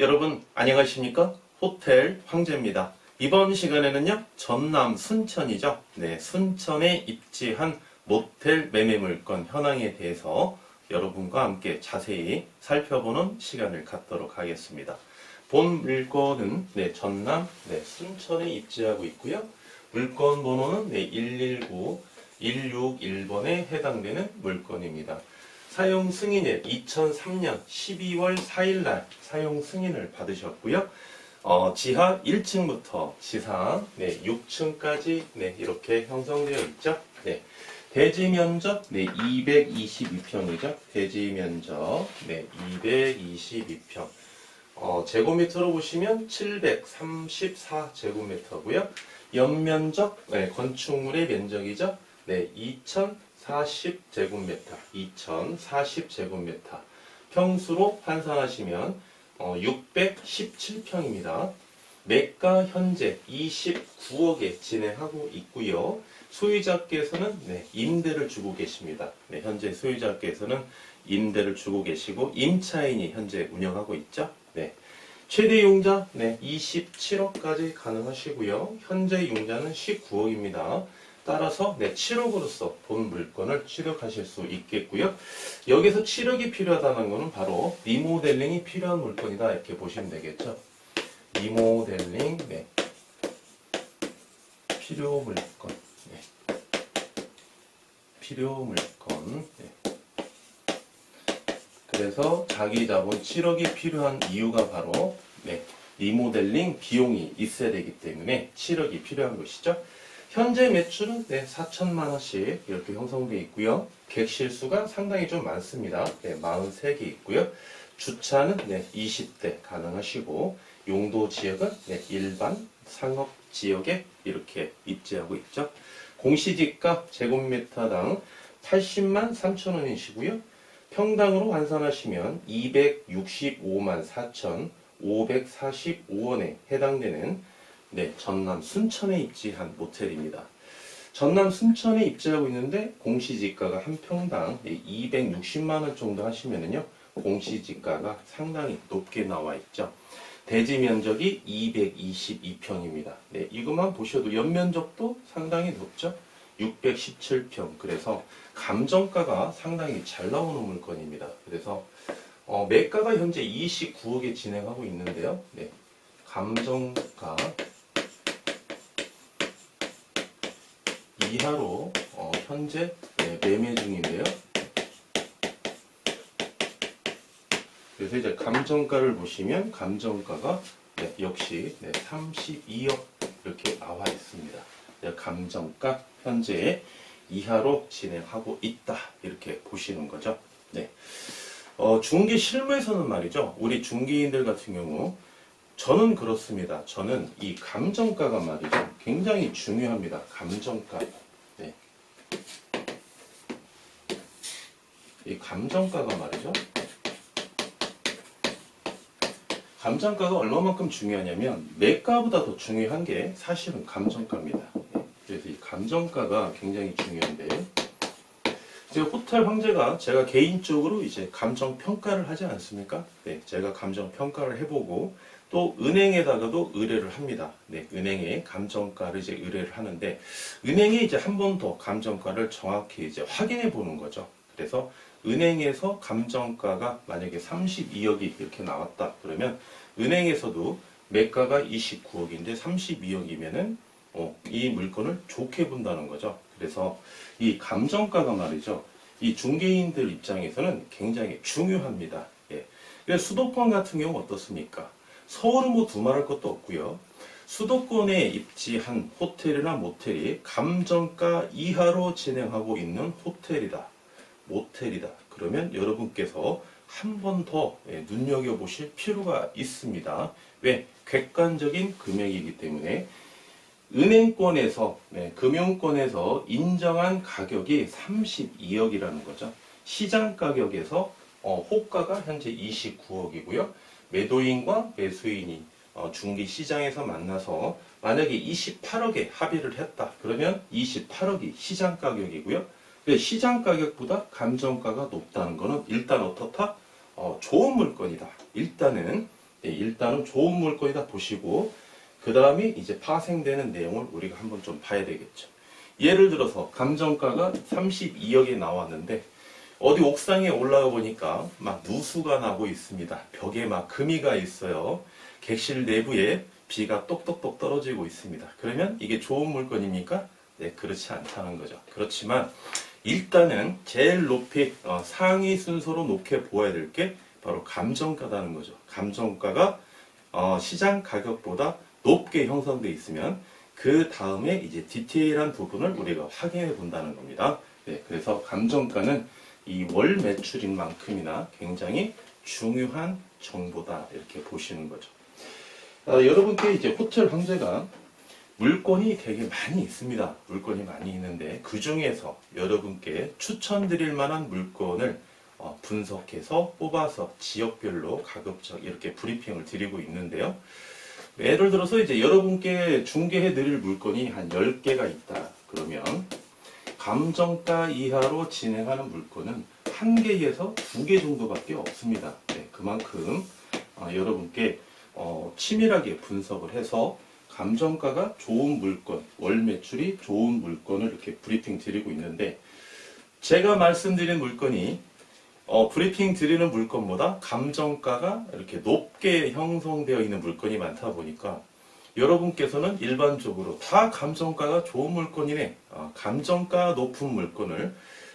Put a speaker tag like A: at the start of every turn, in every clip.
A: 여러분 안녕하십니까? 호텔 황제입니다. 이번 시간에는요 전남 순천이죠. 네, 순천에 입지한 모텔 매매 물건 현황에 대해서 여러분과 함께 자세히 살펴보는 시간을 갖도록 하겠습니다. 본 물건은 네, 전남 네, 순천에 입지하고 있고요. 물건 번호는 네, 119 161번에 해당되는 물건입니다. 사용 승인일 2003년 12월 4일 날 사용 승인을 받으셨고요. 어, 지하 1층부터 지상 네, 6층까지 네, 이렇게 형성되어 있죠. 네. 대지 면적 네, 222평이죠. 대지 면적 네, 222평. 어, 제곱미터로 보시면 734제곱미터고요. 연면적 네, 건축물의 면적이죠. 네, 2040제곱미터. 2040제곱미터. 평수로 환산하시면 어, 617평입니다. 매가 현재 29억에 진행하고 있고요. 소유자께서는 네, 임대를 주고 계십니다. 네, 현재 소유자께서는 임대를 주고 계시고 임차인이 현재 운영하고 있죠. 네. 최대 용자 네, 27억까지 가능하시고요. 현재 용자는 19억입니다. 따라서 네, 7억으로서 본 물건을 취득하실 수 있겠고요. 여기서 7억이 필요하다는 것은 바로 리모델링이 필요한 물건이다 이렇게 보시면 되겠죠. 리모델링 네. 필요 물건 네. 필요 물건 네. 그래서 자기 자본 7억이 필요한 이유가 바로 네. 리모델링 비용이 있어야 되기 때문에 7억이 필요한 것이죠. 현재 매출은 네, 4천만 원씩 이렇게 형성되어 있고요. 객실 수가 상당히 좀 많습니다. 네, 43개 있고요. 주차는 네, 20대 가능하시고 용도 지역은 네, 일반 상업 지역에 이렇게 입지하고 있죠. 공시지가 제곱미터당 80만 3천 원이시고요. 평당으로 환산하시면 265만 4천 545원에 해당되는 네, 전남 순천에 입지한 모텔입니다. 전남 순천에 입지하고 있는데 공시지가가 한 평당 260만 원 정도 하시면은요. 공시지가가 상당히 높게 나와 있죠. 대지 면적이 222평입니다. 네, 이것만 보셔도 연면적도 상당히 높죠. 617평. 그래서 감정가가 상당히 잘 나오는 물건입니다. 그래서 어, 매가가 현재 29억에 진행하고 있는데요. 네, 감정가 이하로 어, 현재 네, 매매 중인데요. 그래서 이제 감정가를 보시면 감정가가 네, 역시 네, 32억 이렇게 나와 있습니다. 네, 감정가 현재 이하로 진행하고 있다 이렇게 보시는 거죠. 네. 어, 중개 실무에서는 말이죠. 우리 중개인들 같은 경우 저는 그렇습니다. 저는 이 감정가가 말이죠. 굉장히 중요합니다. 감정가. 네. 이 감정가가 말이죠. 감정가가 얼마만큼 중요하냐면 매가보다 더 중요한 게 사실은 감정가입니다. 네. 그래서 이 감정가가 굉장히 중요한데 이제 호텔 황제가 제가 개인적으로 이제 감정 평가를 하지 않습니까? 네, 제가 감정 평가를 해보고 또 은행에다가도 의뢰를 합니다. 네, 은행에 감정가를 이제 의뢰를 하는데 은행에 이제 한 번 더 감정가를 정확히 이제 확인해 보는 거죠. 그래서 은행에서 감정가가 만약에 32억이 이렇게 나왔다 그러면 은행에서도 매가가 29억인데 32억이면은 어, 이 물건을 좋게 본다는 거죠. 그래서 이 감정가가 말이죠. 이 중개인들 입장에서는 굉장히 중요합니다. 예. 수도권 같은 경우 어떻습니까? 서울은 뭐 두말할 것도 없고요. 수도권에 입지한 호텔이나 모텔이 감정가 이하로 진행하고 있는 호텔이다. 모텔이다. 그러면 여러분께서 한 번더 예, 눈여겨보실 필요가 있습니다. 왜? 객관적인 금액이기 때문에 은행권에서 네, 금융권에서 인정한 가격이 32억이라는 거죠. 시장 가격에서 어, 호가가 현재 29억이고요. 매도인과 매수인이 어, 중기 시장에서 만나서 만약에 28억에 합의를 했다. 그러면 28억이 시장 가격이고요. 시장 가격보다 감정가가 높다는 것은 일단 어떻다? 어, 좋은 물건이다. 일단은 예, 일단은 좋은 물건이다 보시고 그 다음에 이제 파생되는 내용을 우리가 한번 좀 봐야 되겠죠. 예를 들어서 감정가가 32억에 나왔는데 어디 옥상에 올라가 보니까 막 누수가 나고 있습니다. 벽에 막 금이가 있어요. 객실 내부에 비가 똑똑똑 떨어지고 있습니다. 그러면 이게 좋은 물건입니까? 네, 그렇지 않다는 거죠. 그렇지만 일단은 제일 높이 어, 상위 순서로 놓게 보아야 될 게 바로 감정가라는 거죠. 감정가가 어, 시장 가격보다 높게 형성돼 있으면 그 다음에 이제 디테일한 부분을 우리가 확인해 본다는 겁니다. 네, 그래서 감정가는 이 월 매출인 만큼이나 굉장히 중요한 정보다 이렇게 보시는 거죠. 아, 여러분께 이제 호텔 황제가 물건이 되게 많이 있습니다. 물건이 많이 있는데 그 중에서 여러분께 추천드릴 만한 물건을 어, 분석해서 뽑아서 지역별로 가급적 이렇게 브리핑을 드리고 있는데요. 예를 들어서 이제 여러분께 중개해 드릴 물건이 한 10개가 있다. 그러면 감정가 이하로 진행하는 물건은 한 개에서 두 개 정도밖에 없습니다. 네, 그만큼 어, 여러분께 어, 치밀하게 분석을 해서 감정가가 좋은 물건, 월 매출이 좋은 물건을 이렇게 브리핑 드리고 있는데 제가 말씀드린 물건이 어, 브리핑 드리는 물건보다 감정가가 이렇게 높게 형성되어 있는 물건이 많다 보니까 여러분께서는 일반적으로 다 감정가가 좋은 물건이네, 어, 감정가 높은 물건을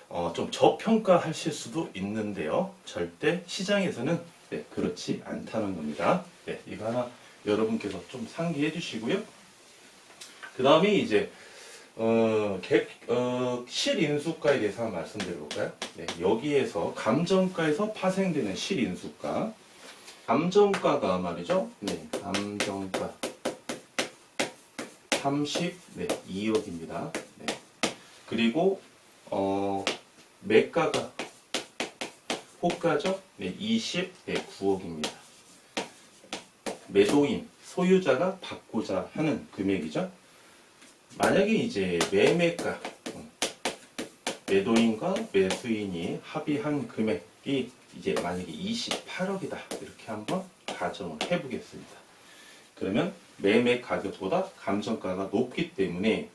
A: 어, 좀 저평가하실 수도 있는데요. 절대 시장에서는 네, 그렇지 않다는 겁니다. 네, 이거 하나 여러분께서 좀 상기해 주시고요. 그 다음에 이제 어, 객, 어, 실인수가에 대해서 한번 말씀드려 볼까요? 네, 여기에서 감정가에서 파생되는 실인수가 감정가가 말이죠. 네, 감정가 32억입니다. 네. 그리고 어, 매가가 호가죠? 네, 29억입니다. 매도인, 소유자가 받고자 하는 금액이죠. 만약에 이제 매매가, 음, 매도인과 매수인이 합의한 금액이 이제 만약에 28억이다. 이렇게 한번 가정을 해보겠습니다. 그러면 매매 가격보다 감정가가 높기 때문에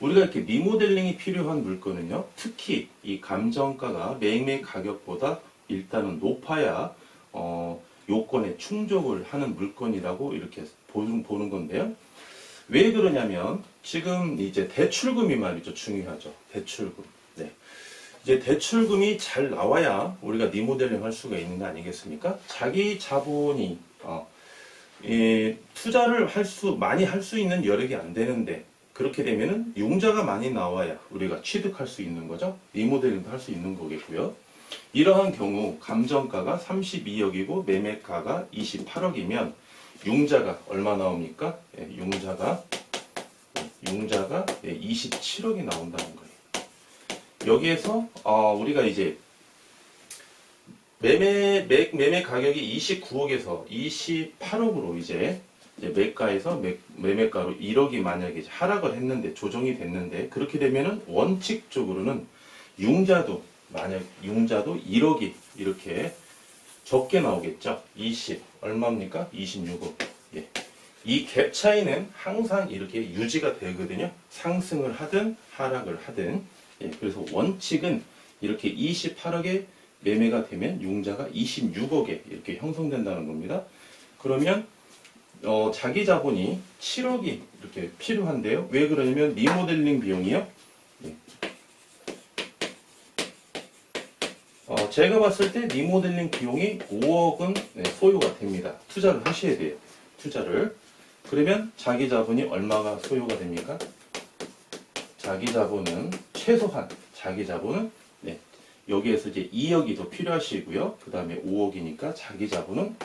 A: 우리가 이렇게 리모델링이 필요한 물건은요, 특히 이 감정가가 매매 가격보다 일단은 높아야 어, 요건에 충족을 하는 물건이라고 이렇게 보는, 보는 건데요. 왜 그러냐면 지금 이제 대출금이 말이죠 중요하죠 대출금. 네. 이제 대출금이 잘 나와야 우리가 리모델링 할 수가 있는 거 아니겠습니까? 자기 자본이 어, 이 투자를 할 수 많이 할 수 있는 여력이 안 되는데 그렇게 되면은 융자가 많이 나와야 우리가 취득할 수 있는 거죠. 리모델링도 할 수 있는 거겠고요. 이러한 경우 감정가가 32억이고 매매가가 28억이면 융자가 얼마 나옵니까? 예, 융자가 예, 융자가 예, 27억이 나온다는 거예요. 여기에서 어, 우리가 이제 매매 매, 매매 가격이 29억에서 28억으로 이제, 매가에서 매, 매매가로 1억이 만약에 하락을 했는데 조정이 됐는데 그렇게 되면은 원칙적으로는 융자도 만약 융자도 1억이 이렇게 적게 나오겠죠. 20 얼마입니까? 26억. 예. 이 갭 차이는 항상 이렇게 유지가 되거든요. 상승을 하든 하락을 하든. 예. 그래서 원칙은 이렇게 28억에 매매가 되면 융자가 26억에 이렇게 형성된다는 겁니다. 그러면 어, 자기 자본이 7억이 이렇게 필요한데요. 왜 그러냐면 리모델링 비용이요. 예. 어, 제가 봤을 때 리모델링 비용이 5억은 네, 소요가 됩니다. 투자를 하셔야 돼요. 투자를. 그러면 자기 자본이 얼마가 소요가 됩니까? 자기 자본은 최소한 자기 자본은 네, 여기에서 이제 2억이 더 필요하시고요. 그 다음에 5억이니까 자기 자본은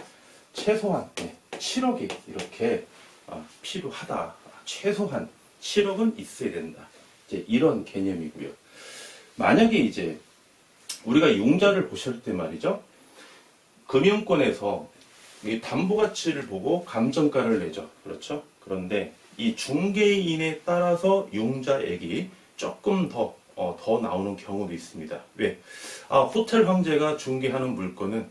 A: 최소한 네, 7억이 이렇게 아, 필요하다. 아, 최소한 7억은 있어야 된다. 이제 이런 개념이고요. 만약에 이제 우리가 융자를 보실 때 말이죠. 금융권에서 이 담보 가치를 보고 감정가를 내죠. 그렇죠? 그런데 이 중개인에 따라서 융자액이 조금 더, 어, 더 나오는 경우도 있습니다. 왜? 아, 호텔 황제가 중개하는 물건은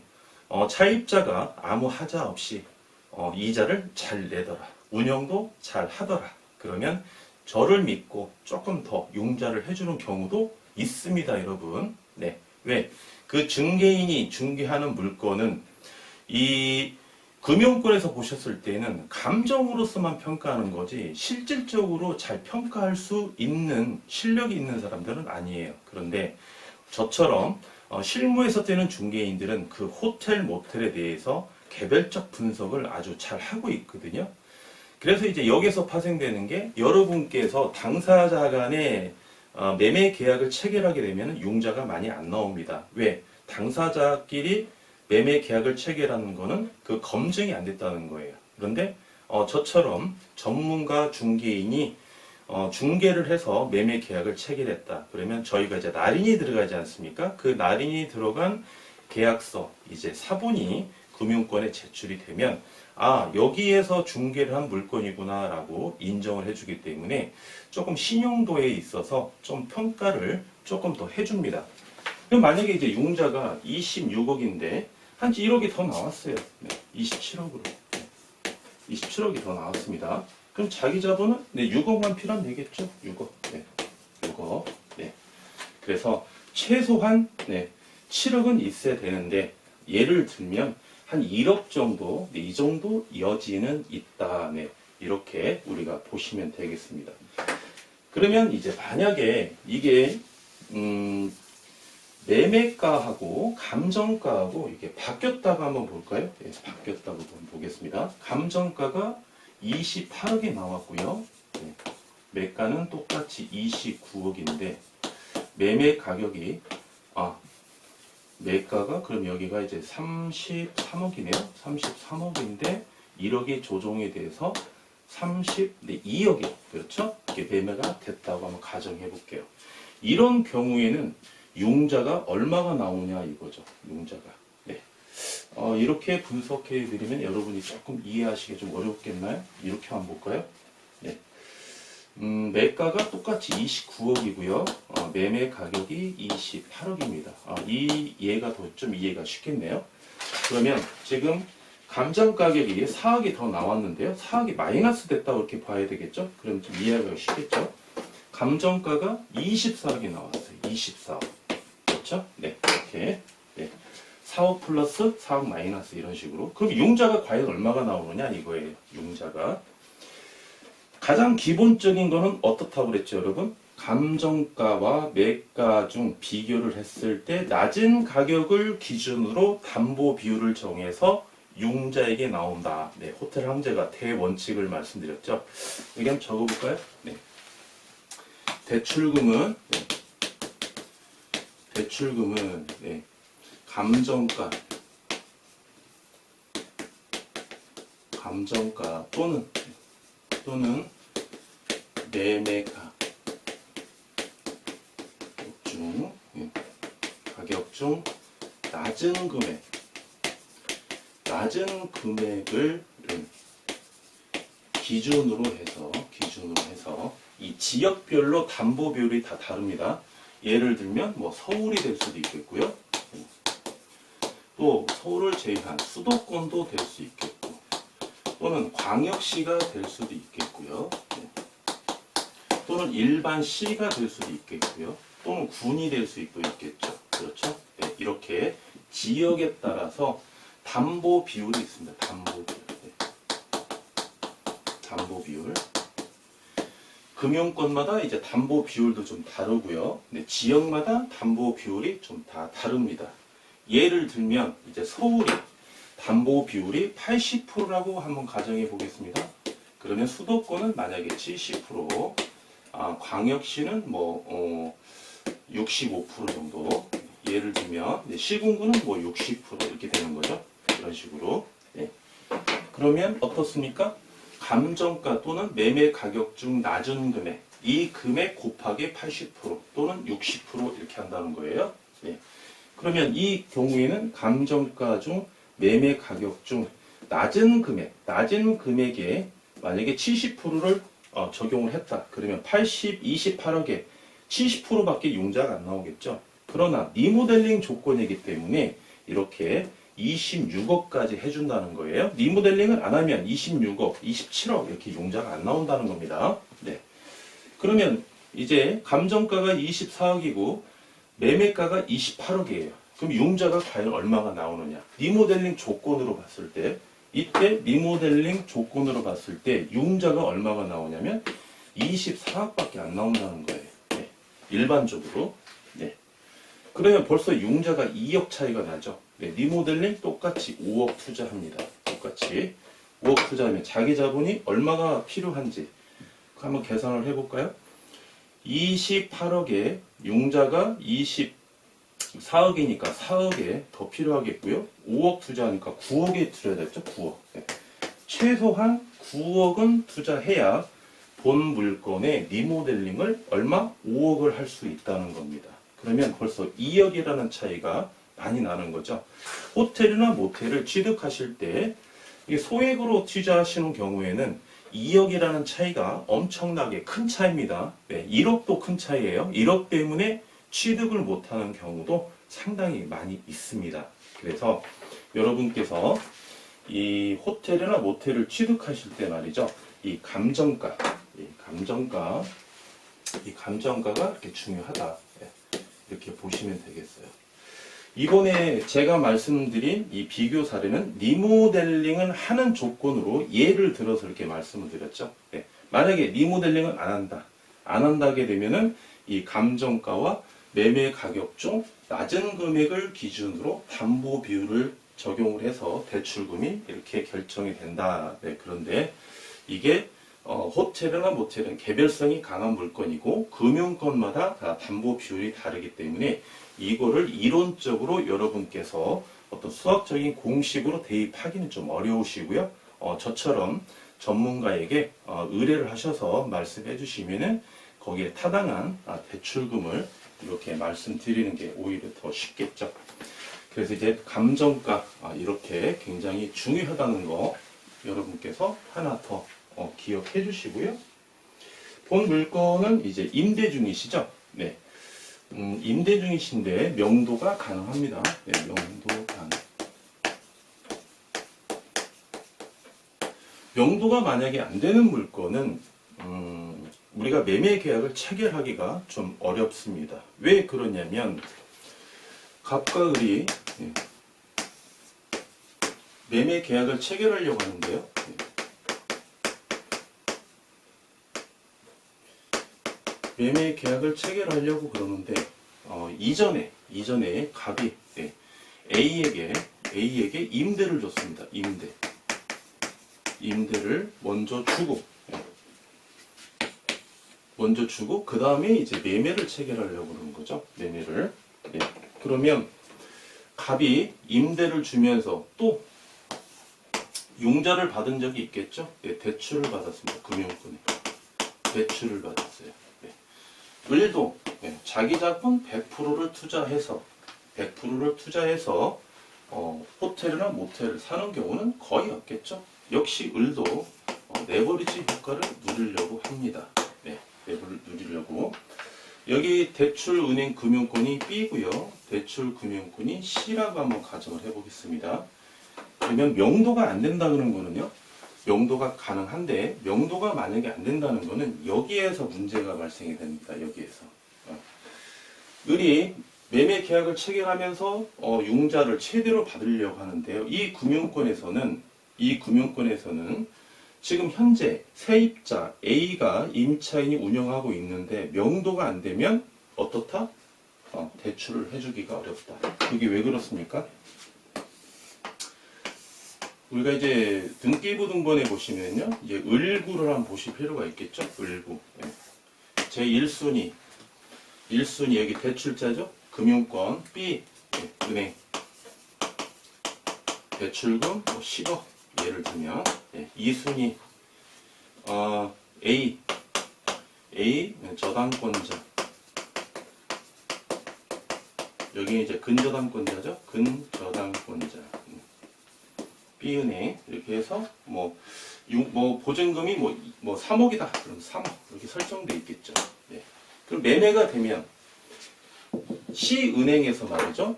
A: 어, 차입자가 아무 하자 없이 어, 이자를 잘 내더라. 운영도 잘 하더라. 그러면 저를 믿고 조금 더 융자를 해주는 경우도 있습니다, 여러분. 네. 왜? 그 중개인이 중개하는 물건은 이 금융권에서 보셨을 때는 감정으로서만 평가하는 거지 실질적으로 잘 평가할 수 있는 실력이 있는 사람들은 아니에요. 그런데 저처럼 어, 실무에서 뛰는 중개인들은 그 호텔 모텔에 대해서 개별적 분석을 아주 잘 하고 있거든요. 그래서 이제 여기서 파생되는 게 여러분께서 당사자 간의 어, 매매 계약을 체결하게 되면 융자가 많이 안 나옵니다. 왜? 당사자끼리 매매 계약을 체결하는 거는 그 검증이 안 됐다는 거예요. 그런데 어, 저처럼 전문가 중개인이 어, 중개를 해서 매매 계약을 체결했다. 그러면 저희가 이제 날인이 들어가지 않습니까? 그 날인이 들어간 계약서 이제 사본이 금융권에 제출이 되면 아 여기에서 중개를 한 물건이구나라고 인정을 해주기 때문에 조금 신용도에 있어서 좀 평가를 조금 더 해줍니다. 만약에 이제 융자가 26억인데 한 1억이 더 나왔어요. 네, 27억으로. 27억이 더 나왔습니다. 그럼 자기 자본은 네, 6억만 필요하면 되겠죠? 6억. 네. 6억. 네. 그래서 최소한 네, 7억은 있어야 되는데 예를 들면 한 1억 정도, 네, 이 정도 여지는 있다. 네. 이렇게 우리가 보시면 되겠습니다. 그러면 이제 만약에 이게 음, 매매가하고 감정가하고 이게 바뀌었다고 한번 볼까요? 예, 바뀌었다고 한번 보겠습니다. 감정가가 28억이 나왔고요. 네, 매가는 똑같이 29억인데 매매 가격이 아 매가가 그럼 여기가 이제 33억이네요. 33억인데 1억이 조정이 돼서 32억이 그렇죠? 이게 매매가 됐다고 한번 가정해 볼게요. 이런 경우에는 융자가 얼마가 나오냐 이거죠. 융자가. 네. 어, 이렇게 분석해 드리면 여러분이 조금 이해하시기 좀 어렵겠나요? 이렇게 한번 볼까요? 네. 음, 매가가 똑같이 29억이고요. 어, 매매 가격이 28억입니다. 아, 이 얘가 더 좀 이해가 쉽겠네요. 그러면 지금 감정 가격이 4억이 더 나왔는데요. 4억이 마이너스 됐다고 이렇게 봐야 되겠죠? 그럼 좀 이해하기가 쉽겠죠? 감정가가 24억이 나왔어요. 24억. 그렇죠? 네, 이렇게. 네. 4억 플러스 4억 마이너스 이런 식으로. 그럼 융자가 과연 얼마가 나오느냐 이거예요. 융자가. 가장 기본적인 거는 어떻다고 그랬죠, 여러분? 감정가와 매가 중 비교를 했을 때 낮은 가격을 기준으로 담보 비율을 정해서 융자에게 나온다. 네, 호텔 항제가 대원칙을 말씀드렸죠. 여기 한번 적어볼까요? 네. 대출금은 네. 대출금은 네. 감정가 감정가 또는 또는 매매가 중 예, 가격 중 낮은 금액 낮은 금액을 음, 기준으로 해서 기준으로 해서 이 지역별로 담보 비율이 다 다릅니다. 예를 들면 뭐 서울이 될 수도 있겠고요. 또 서울을 제외한 수도권도 될 수 있겠고 또는 광역시가 될 수도 있겠고요. 네. 또는 일반 시가 될 수도 있겠고요. 또는 군이 될 수 있고 있겠죠. 그렇죠? 네, 이렇게 지역에 따라서 담보 비율이 있습니다. 담보 비율. 네. 담보 비율. 금융권마다 이제 담보 비율도 좀 다르고요. 네, 지역마다 담보 비율이 좀 다 다릅니다. 예를 들면 이제 서울이 담보 비율이 80%라고 한번 가정해 보겠습니다. 그러면 수도권은 만약에 70%, 아, 광역시는 뭐 어, 65% 정도. 예를 들면 이제 시군구는 뭐 60% 이렇게 되는 거죠. 이런 식으로. 네. 그러면 어떻습니까? 감정가 또는 매매 가격 중 낮은 금액 이 금액 곱하기 80% 또는 60% 이렇게 한다는 거예요. 네. 그러면 이 경우에는 감정가 중 매매 가격 중 낮은 금액 낮은 금액에 만약에 70%를 어, 적용을 했다. 그러면 80, 28억에 70%밖에 융자가 안 나오겠죠. 그러나 리모델링 조건이기 때문에 이렇게 26억까지 해준다는 거예요. 리모델링을 안 하면 26억, 27억 이렇게 용자가 안 나온다는 겁니다. 네. 그러면 이제 감정가가 24억이고 매매가가 28억이에요. 그럼 융자가 과연 얼마가 나오느냐? 리모델링 조건으로 봤을 때 이때 리모델링 조건으로 봤을 때 융자가 얼마가 나오냐면 24억밖에 안 나온다는 거예요. 네. 일반적으로. 네. 그러면 벌써 융자가 2억 차이가 나죠. 네. 리모델링 똑같이 5억 투자합니다. 똑같이 5억 투자하면 자기 자본이 얼마가 필요한지 한번 계산을 해볼까요? 28억에 융자가 24억이니까 4억에 더 필요하겠고요. 5억 투자하니까 9억에 투자됐죠. 9억. 네. 최소한 9억은 투자해야 본 물건의 리모델링을 얼마? 5억을 할 수 있다는 겁니다. 그러면 벌써 2억이라는 차이가 많이 나는 거죠. 호텔이나 모텔을 취득하실 때 소액으로 투자하시는 경우에는 2억이라는 차이가 엄청나게 큰 차이입니다. 네, 1억도 큰 차이예요. 1억 때문에 취득을 못하는 경우도 상당히 많이 있습니다. 그래서 여러분께서 이 호텔이나 모텔을 취득하실 때 말이죠. 이 감정가, 이 감정가, 이 감정가가 이렇게 중요하다. 네, 이렇게 보시면 되겠어요. 이번에 제가 말씀드린 이 비교 사례는 리모델링을 하는 조건으로 예를 들어서 이렇게 말씀을 드렸죠. 네. 만약에 리모델링을 안 한다. 안 한다게 되면은 이 감정가와 매매 가격 중 낮은 금액을 기준으로 담보 비율을 적용을 해서 대출금이 이렇게 결정이 된다. 네. 그런데 이게 어, 호텔이나 모텔은 개별성이 강한 물건이고 금융권마다 다 담보 비율이 다르기 때문에 이거를 이론적으로 여러분께서 어떤 수학적인 공식으로 대입하기는 좀 어려우시고요. 어, 저처럼 전문가에게 어, 의뢰를 하셔서 말씀해 주시면은 거기에 타당한 아, 대출금을 이렇게 말씀드리는 게 오히려 더 쉽겠죠. 그래서 이제 감정가 아, 이렇게 굉장히 중요하다는 거 여러분께서 하나 더 어, 기억해 주시고요. 본 물건은 이제 임대 중이시죠? 네. 음, 임대 중이신데 명도가 가능합니다. 네, 명도 가능. 명도가 만약에 안 되는 물건은 음, 우리가 매매 계약을 체결하기가 좀 어렵습니다. 왜 그러냐면 갑과 을이 네, 매매 계약을 체결하려고 하는데요. 네. 매매 계약을 체결하려고 그러는데 어, 이전에 이전에 갑이 네, A에게 A에게 임대를 줬습니다. 임대 임대를 먼저 주고 네. 먼저 주고 그 다음에 이제 매매를 체결하려고 그러는 거죠. 매매를 네. 그러면 갑이 임대를 주면서 또 융자를 받은 적이 있겠죠. 네, 대출을 받았습니다. 금융권에 대출을 받았어요. 을도 예, 자기 자본 100%를 투자해서 100%를 투자해서 어, 호텔이나 모텔을 사는 경우는 거의 없겠죠. 역시 을도 어, 레버리지 효과를 누리려고 합니다. 네, 레버를 누리려고 여기 대출 은행 금융권이 B고요. 대출 금융권이 C라고 한번 가정을 해보겠습니다. 그러면 명도가 안 된다는 거는요. 명도가 가능한데 명도가 만약에 안 된다는 거는 여기에서 문제가 발생이 됩니다. 여기에서 어. 을이 매매 계약을 체결하면서 어, 융자를 최대로 받으려고 하는데요. 이 금융권에서는 이 금융권에서는 지금 현재 세입자 A가 임차인이 운영하고 있는데 명도가 안 되면 어떻다? 어, 대출을 해주기가 어렵다. 그게 왜 그렇습니까? 우리가 이제 등기부 등본에 보시면요. 이제 을구를 한번 보실 필요가 있겠죠. 을구. 예. 제 1순위. 1순위 여기 대출자죠. 금융권 B 예, 은행. 대출금 뭐 10억 예를 들면 예. 2순위 어, A A 저당권자 여기 이제 근저당권자죠. 근저당권자. B은행 이렇게 해서 뭐, 유- 뭐 보증금이 뭐, 이- 뭐 3억이다. 그럼 3억 이렇게 설정돼 있겠죠. 네. 그럼 매매가 되면 C은행에서 말이죠.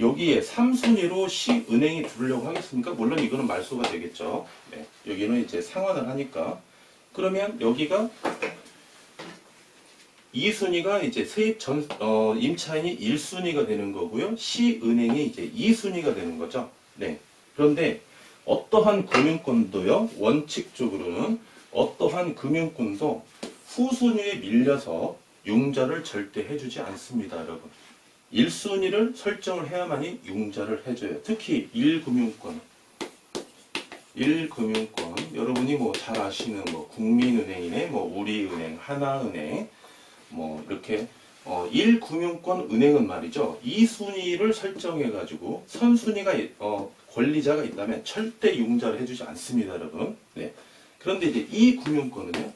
A: 여기에 3순위로 시은행이 들으려고 하겠습니까? 물론 이거는 말소가 되겠죠. 네, 여기는 이제 상환을 하니까. 그러면 여기가 2순위가 이제 세입 전, 어, 임차인이 1순위가 되는 거고요. 시은행이 이제 2순위가 되는 거죠. 네. 그런데 어떠한 금융권도요, 원칙적으로는 어떠한 금융권도 후순위에 밀려서 융자를 절대 해주지 않습니다, 여러분. 1순위를 설정을 해야만이 융자를 해줘요. 특히 1금융권. 1금융권. 여러분이 뭐 잘 아시는 뭐 국민은행이네, 뭐 우리은행, 하나은행, 뭐 이렇게 어, 1금융권 은행은 말이죠. 2순위를 설정해가지고 선순위가 어, 권리자가 있다면 절대 융자를 해주지 않습니다, 여러분. 네. 그런데 이제 이 금융권은요.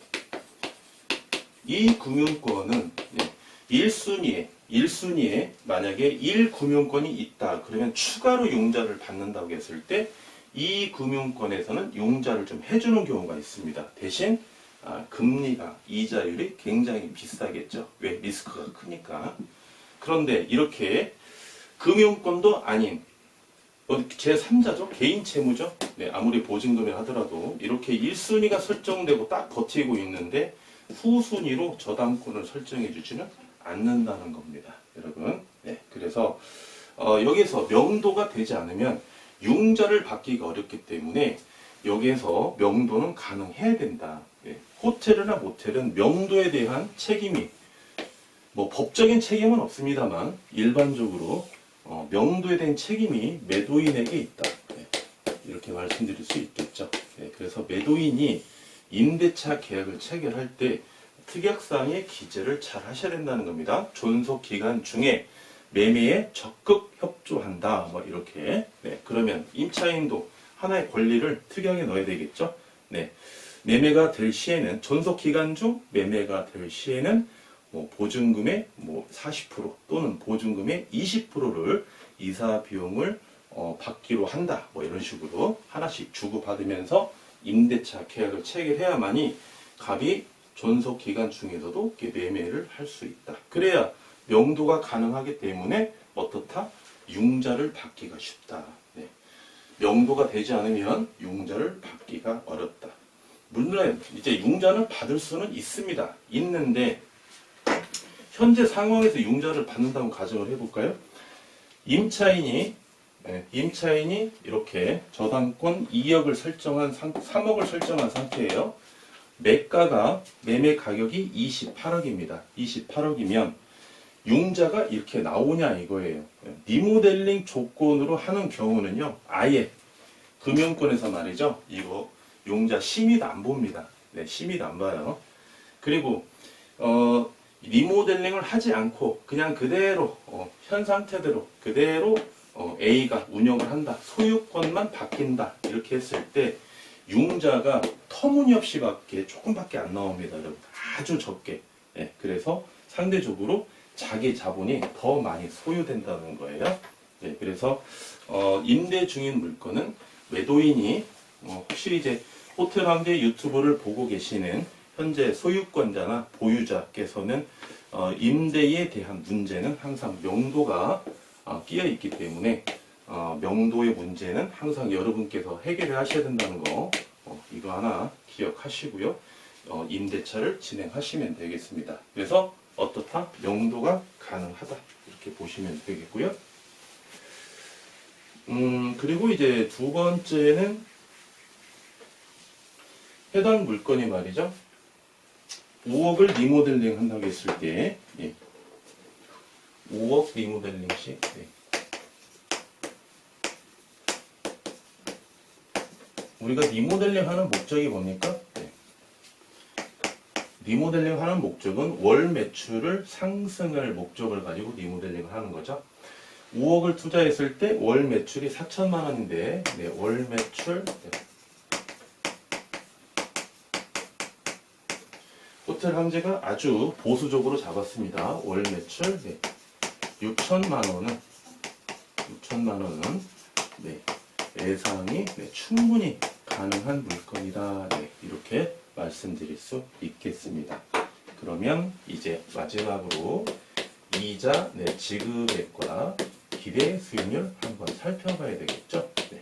A: 이 금융권은 네, 1순위에 1순위에 만약에 1금융권이 있다. 그러면 추가로 융자를 받는다고 했을 때 이 금융권에서는 융자를 좀 해주는 경우가 있습니다. 대신 아, 금리가 이자율이 굉장히 비싸겠죠. 왜? 리스크가 크니까. 그런데 이렇게 금융권도 아닌 제 3자죠. 개인 채무죠. 네, 아무리 보증금을 하더라도 이렇게 1순위가 설정되고 딱 버티고 있는데 후순위로 저당권을 설정해 주지는 않는다는 겁니다. 여러분. 네, 그래서 어, 여기서 명도가 되지 않으면 융자를 받기가 어렵기 때문에 여기에서 명도는 가능해야 된다. 네, 호텔이나 모텔은 명도에 대한 책임이 뭐 법적인 책임은 없습니다만 일반적으로 어, 명도에 대한 책임이 매도인에게 있다. 네, 이렇게 말씀드릴 수 있겠죠. 네, 그래서 매도인이 임대차 계약을 체결할 때 특약사항의 기재를 잘 하셔야 된다는 겁니다. 존속 기간 중에 매매에 적극 협조한다. 뭐 이렇게. 네, 그러면 임차인도 하나의 권리를 특약에 넣어야 되겠죠. 네. 매매가 될 시에는 존속 기간 중 매매가 될 시에는 뭐 보증금의 뭐 40% 또는 보증금의 20%를 이사 비용을 어, 받기로 한다. 뭐 이런 식으로 하나씩 주고 받으면서 임대차 계약을 체결해야만이 갑이 존속 기간 중에서도 매매를 할 수 있다. 그래야 명도가 가능하기 때문에 어떻다? 융자를 받기가 쉽다. 네. 명도가 되지 않으면 융자를 받기가 어렵다. 물론 이제 융자는 받을 수는 있습니다. 있는데 현재 상황에서 융자를 받는다고 가정을 해볼까요? 임차인이 네, 임차인이 이렇게 저당권 2억을 설정한 상, 3억을 설정한 상태예요. 매가가 매매 가격이 28억입니다. 28억이면 융자가 이렇게 나오냐 이거예요. 리모델링 조건으로 하는 경우는요. 아예 금융권에서 말이죠. 이거 용자 심의도 안 봅니다. 네, 심의도 안 봐요. 그리고 어, 리모델링을 하지 않고 그냥 그대로 어, 현 상태대로 그대로 어, A가 운영을 한다. 소유권만 바뀐다. 이렇게 했을 때 융자가 터무니없이 밖에 조금밖에 안 나옵니다. 여러분. 아주 적게. 예, 그래서 상대적으로 자기 자본이 더 많이 소유된다는 거예요. 예, 그래서 어, 임대 중인 물건은 매도인이 어, 혹시 이제 호텔 황제 유튜브를 보고 계시는 현재 소유권자나 보유자께서는 어, 임대에 대한 문제는 항상 명도가 어, 끼어 있기 때문에 어, 명도의 문제는 항상 여러분께서 해결을 하셔야 된다는 거 어, 이거 하나 기억하시고요. 어, 임대차를 진행하시면 되겠습니다. 그래서 어떻다? 명도가 가능하다 이렇게 보시면 되겠고요. 음 그리고 이제 두 번째는 해당 물건이 말이죠. 5억을 리모델링 한다고 했을 때 예. 5억 리모델링 시 예. 우리가 리모델링 하는 목적이 뭡니까? 네. 리모델링 하는 목적은 월 매출을 상승할 목적을 가지고 리모델링을 하는 거죠. 5억을 투자했을 때 월 매출이 4천만 원인데 네, 월 매출 네. 호텔 황제가 아주 보수적으로 잡았습니다. 월 매출 네. 6천만 원은 6천만 원은 네. 예상이 네, 충분히 가능한 물건이다. 네, 이렇게 말씀드릴 수 있겠습니다. 그러면 이제 마지막으로 이자 네, 지급액과 기대 수익률 한번 살펴봐야 되겠죠. 네.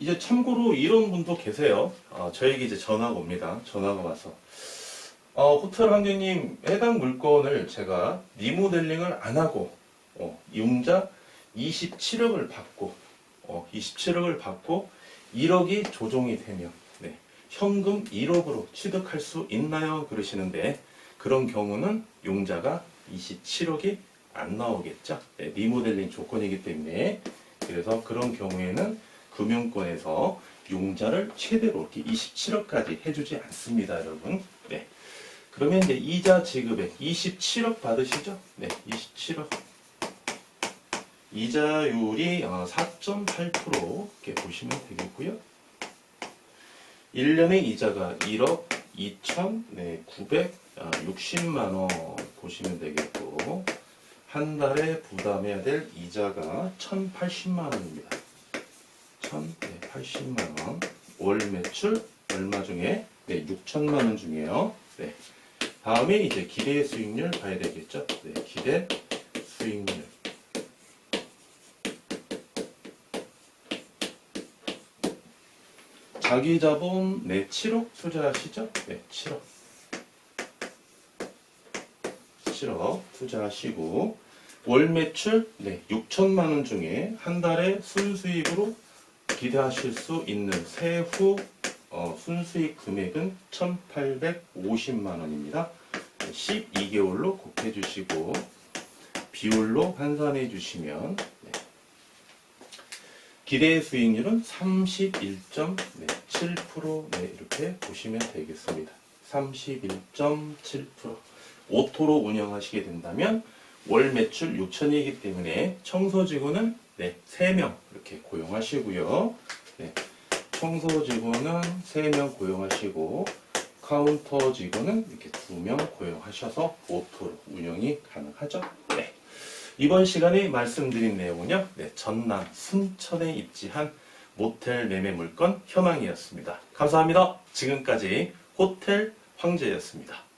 A: 이제 참고로 이런 분도 계세요. 어, 저에게 이제 전화가 옵니다. 전화가 와서 어, 호텔 환경님 해당 물건을 제가 리모델링을 안 하고 어, 융자 27억을 받고 어, 27억을 받고 1억이 조정이 되면 네, 현금 1억으로 취득할 수 있나요? 그러시는데 그런 경우는 용자가 27억이 안 나오겠죠. 네, 리모델링 조건이기 때문에 그래서 그런 경우에는 금융권에서 용자를 최대로 이렇게 27억까지 해주지 않습니다, 여러분. 네. 그러면 이제 이자 지급액 27억 받으시죠? 네, 27억. 이자율이 어, 4.8% 이렇게 보시면 되겠고요. 1년의 이자가 1억 2천 네, 960만 원 보시면 되겠고 한 달에 부담해야 될 이자가 1,080만 원입니다. 1,080만 원. 월 매출 얼마 중에 네, 6천만 원 중에요. 네. 다음에 이제 기대 수익률 봐야 되겠죠? 네, 기대 수익률. 자기 자본 네 7억 투자하시죠? 네 7억 7억 투자하시고 월 매출 네 6천만 원 중에 한 달에 순수익으로 기대하실 수 있는 세후 어, 순수익 금액은 1,850만 원입니다. 12개월로 곱해 주시고 비율로 환산해 주시면 네. 기대 수익률은 31.7% 네, 이렇게 보시면 되겠습니다. 31.7% 오토로 운영하시게 된다면 월 매출 6천이기 때문에 청소직원은 네, 3명 이렇게 고용하시고요. 네, 청소 직원은 3명 고용하시고 카운터 직원은 이렇게 2명 고용하셔서 오토로 운영이 가능하죠. 네. 이번 시간에 말씀드린 내용은요. 네, 전남 순천에 입지한 모텔 매매 물건 현황이었습니다. 감사합니다. 지금까지 호텔 황제였습니다.